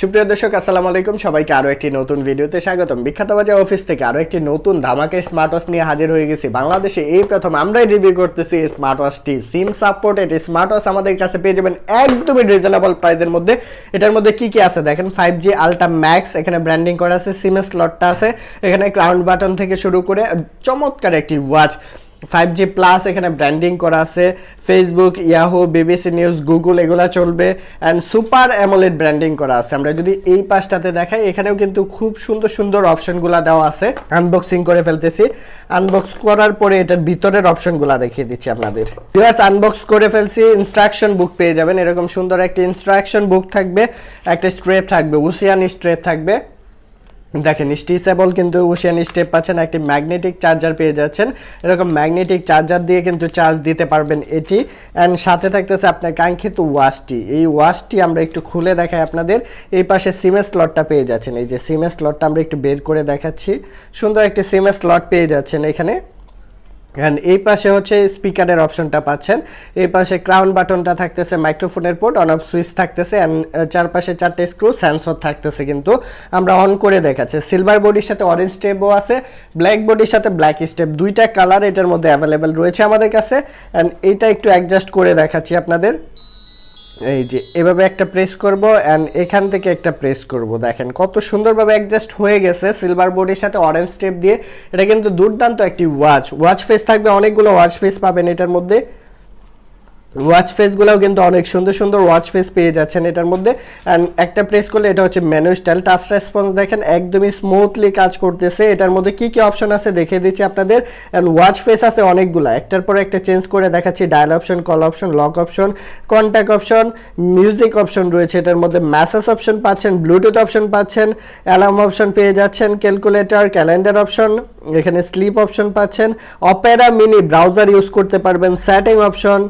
সুপ্রিয় দর্শক, আসসালামু আলাইকুম। সবাইকে আরও একটি নতুন ভিডিওতে স্বাগতম। বিখ্যাত বাজার অফিস থেকে আরও একটি নতুন ধামাকে স্মার্ট ওয়াচ নিয়ে হাজির হয়ে গেছি। বাংলাদেশে এই প্রথম আমরাই রিভিউ করতেছি স্মার্ট ওয়াচটি সিম সাপোর্টেড স্মার্ট ওয়াচ আমাদের কাছে পেয়ে যাবেন একদমই রিজনেবল প্রাইসের মধ্যে। এটার মধ্যে কি কি আছে দেখেন? ফাইভ জি আলট্রা ম্যাক্স এখানে ব্র্যান্ডিং করা আছে সিমের স্লটটা আছে। এখানে ক্রাউন বাটন থেকে শুরু করে চমৎকার একটি ওয়াচ ফাইভ জি প্লাস এখানে ব্র্যান্ডিং করা আছে। Facebook Yahoo BBC news Google এগুলা চলবে। অ্যান্ড সুপার অ্যামোলেড ব্র্যান্ডিং করা আছে। আমরা যদি এই পাশটাতে দেখাই, এখানেও কিন্তু খুব সুন্দর সুন্দর অপশনগুলো দেওয়া আছে। আনবক্সিং করে ফেলতেছি। আনবক্স করার পরে এটার ভিতরের অপশনগুলো দেখিয়ে দিচ্ছি আপনাদের। জাস্ট আনবক্স করে ফেলছি। ইনস্ট্রাকশন বুক পেয়ে যাবেন। এরকম সুন্দর একটা ইনস্ট্রাকশন বুক থাকবে। একটা স্ট্রেপ থাকবে। উসিয়ান স্ট্রেপ থাকবে। দেখেন স্টিচেবল কিন্তু ওশিয়ান স্টেপ পাচ্ছেন, একটি ম্যাগনেটিক চার্জার পেয়ে যাচ্ছেন। এরকম ম্যাগনেটিক চার্জার দিয়ে কিন্তু চার্জ দিতে পারবেন এটি। অ্যান্ড সাথে থাকতেছে আপনার কাঙ্ক্ষিত ওয়াশটি এই ওয়াশটি আমরা একটু খুলে দেখাই আপনাদের। এই পাশে সিমের স্লটটা পেয়ে যাচ্ছেন। এই যে সিমের স্লটটা আমরা একটু বের করে দেখাচ্ছি। সুন্দর একটি সিমের স্লট পেয়ে যাচ্ছেন এখানে। অ্যান্ড এই পাশে হচ্ছে স্পিকারের অপশনটা পাচ্ছেন। এই পাশে ক্রাউন বাটনটা থাকতেছে মাইক্রোফোনের পোর্ট অন অফ সুইচ থাকতেছে অ্যান্ড চারপাশে চারটে স্ক্রু সেন্সর থাকতেছে কিন্তু। আমরা অন করে দেখাচ্ছি। সিলভার বডির সাথে অরেঞ্জ স্টেপও আছে ব্ল্যাক বডির সাথে ব্ল্যাক স্টেপ দুইটা কালার এটার মধ্যে অ্যাভেলেবেল রয়েছে আমাদের কাছে। অ্যান্ড এটা একটু অ্যাডজাস্ট করে দেখাচ্ছি আপনাদের। এই যে, এভাবে একটা প্রেস করব অ্যান্ড এখান থেকে একটা প্রেস করব। দেখেন, কত সুন্দরভাবে অ্যাডজাস্ট হয়ে গেছে সিলভার বোর্ডের সাথে অরেঞ্জ স্টেপ দিয়ে। এটা কিন্তু দুর্দান্ত একটি ওয়াচ ওয়াচ ফেস থাকবে, অনেকগুলো ওয়াচ ফেস পাবেন এটার মধ্যে। ওয়াচ ফেসগুলোও কিন্তু অনেক সুন্দর সুন্দর ওয়াচ ফেস পেয়ে যাচ্ছেন এটার মধ্যে। অ্যান্ড একটা প্রেস করলে এটা হচ্ছে মেনু স্টাইল টাচ রেসপন্স দেখেন, একদমই স্মুথলি কাজ করতেছে। এটার মধ্যে কি কি অপশন আছে দেখে দিচ্ছি আপনাদের। অ্যান্ড ওয়াচ ফেস আছে অনেকগুলো। একটার পর একটা চেঞ্জ করে দেখাচ্ছি dial option call option lock option contact option music option রয়েছে এটার মধ্যে। মেসেজ অপশন পাচ্ছেন ব্লুটুথ অপশন পাচ্ছেন অ্যালার্ম অপশন পেয়ে যাচ্ছেন ক্যালকুলেটর ক্যালেন্ডার অপশন এখানে স্লিপ অপশন পাচ্ছেন। অপেরা মিনি ব্রাউজার ইউজ করতে পারবেন সেটিং অপশন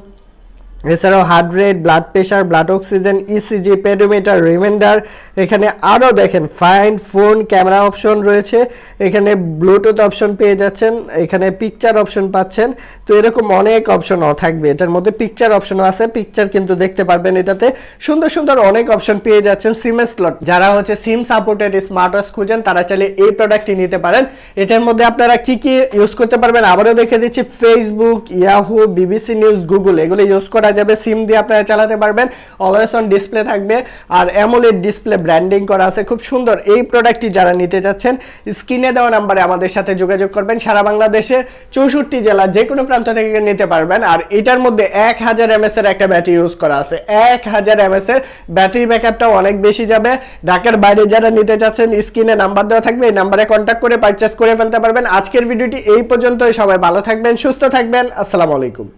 এছাড়াও heart rate blood pressure blood oxygen ECG pedometer reminder এখানে আরও দেখেন ফাইন ফোন ক্যামেরা অপশন রয়েছে, এখানে ব্লুটুথ অপশন পেয়ে যাচ্ছেন, এখানে পিকচার অপশন পাচ্ছেন, তো এরকম অনেক অপশনও থাকবে, এটার মধ্যে পিকচার অপশনও আছে পিকচার কিন্তু দেখতে পারবেন এটাতে, সুন্দর সুন্দর অনেক অপশন পেয়ে যাচ্ছেন সিম স্লট যারা হচ্ছে সিম সাপোর্টেড স্মার্ট ওয়াচ খুঁজেন, তারা চাইলে এই প্রোডাক্টটি নিতে পারেন, এটার মধ্যে আপনারা কি কি ইউজ করতে পারবেন, আবারও দেখে দিচ্ছি Facebook Yahoo BBC news Google এগুলো ইউজ করা যাবে সিম দিয়ে আপনারা চালাতে পারবেন। অলওয়েজ অন ডিসপ্লে থাকবে। আর অ্যামোলেড ডিসপ্লে ব্র্যান্ডিং করা আছে। খুব সুন্দর। এই প্রোডাক্টটি যারা নিতে চাচ্ছেন, স্ক্রিনে দেওয়া নাম্বারে আমাদের সাথে যোগাযোগ করবেন। সারা বাংলাদেশে চৌষট্টি জেলা যে কোনো প্রান্ত থেকে নিতে পারবেন। আর এটার মধ্যে এক হাজার এমএস এর একটা ব্যাটারি ইউজ করা আছে। এক হাজার এমএস এর ব্যাটারি ব্যাকআপটাও অনেক বেশি যাবে। ঢাকার বাইরে যারা নিতে চাচ্ছেন, স্ক্রিনে নাম্বার দেওয়া থাকবে। এই নাম্বারে কন্ট্যাক্ট করে পারচেস করে ফেলতে পারবেন। আজকের ভিডিওটি এই পর্যন্তই। সবাই ভালো থাকবেন, সুস্থ থাকবেন। আসসালামু আলাইকুম।